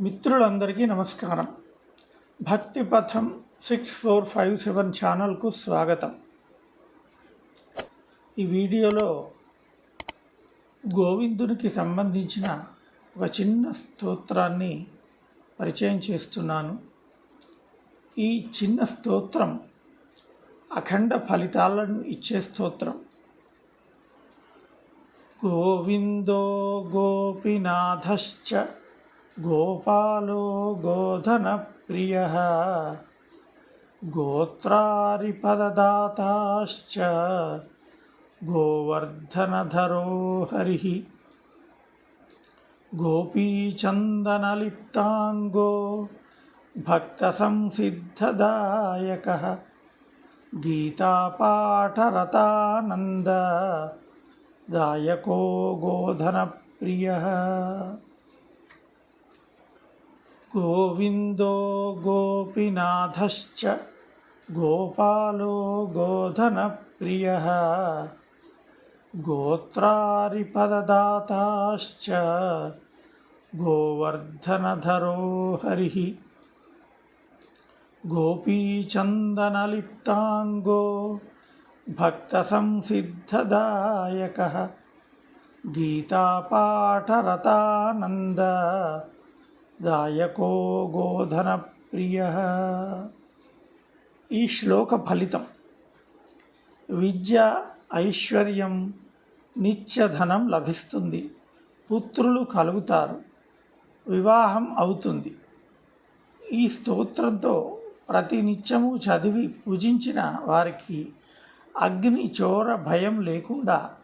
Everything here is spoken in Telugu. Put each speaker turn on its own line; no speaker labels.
మిత్రులందరికీ నమస్కారం. భక్తి పథం సిక్స్ ఫోర్ ఫైవ్ సెవెన్ ఛానల్కు స్వాగతం. ఈ వీడియోలో గోవిందునికి సంబంధించిన ఒక చిన్న స్తోత్రాన్ని పరిచయం చేస్తున్నాను. ఈ చిన్న స్తోత్రం అఖండ ఫలితాలను ఇచ్చే స్తోత్రం. గోవిందో గోపినాథశ్చ గోపాలో గోధనప్రియ. గోత్రారిపదదాతాశ్చ గోవర్ధనధరో హరి. గోపీచందనలిప్తాంగో భక్తసంసిద్ధదాయక. గీతాపాఠరతానంద. దాయకో గోధనప్రియ. గోవిందో గోపినాథశ్చ గోపాలో గోధనప్రియ గోత్రారిపదదాతాశ్చ గోవర్ధనధరో హరి గోపీచందనలిప్తాంగో భక్తసంసిద్ధదాయక గీతాపాఠరతానంద దాయకో గోధన ప్రియ. ఈ శ్లోక ఫలితం. విద్య ఐశ్వర్యం నిత్యధనం లభిస్తుంది. పుత్రులు కలుగుతారు. వివాహం అవుతుంది. ఈ స్తోత్రంతో ప్రతి నిత్యము చదివి పూజించిన వారికి అగ్ని చోర భయం లేకుండా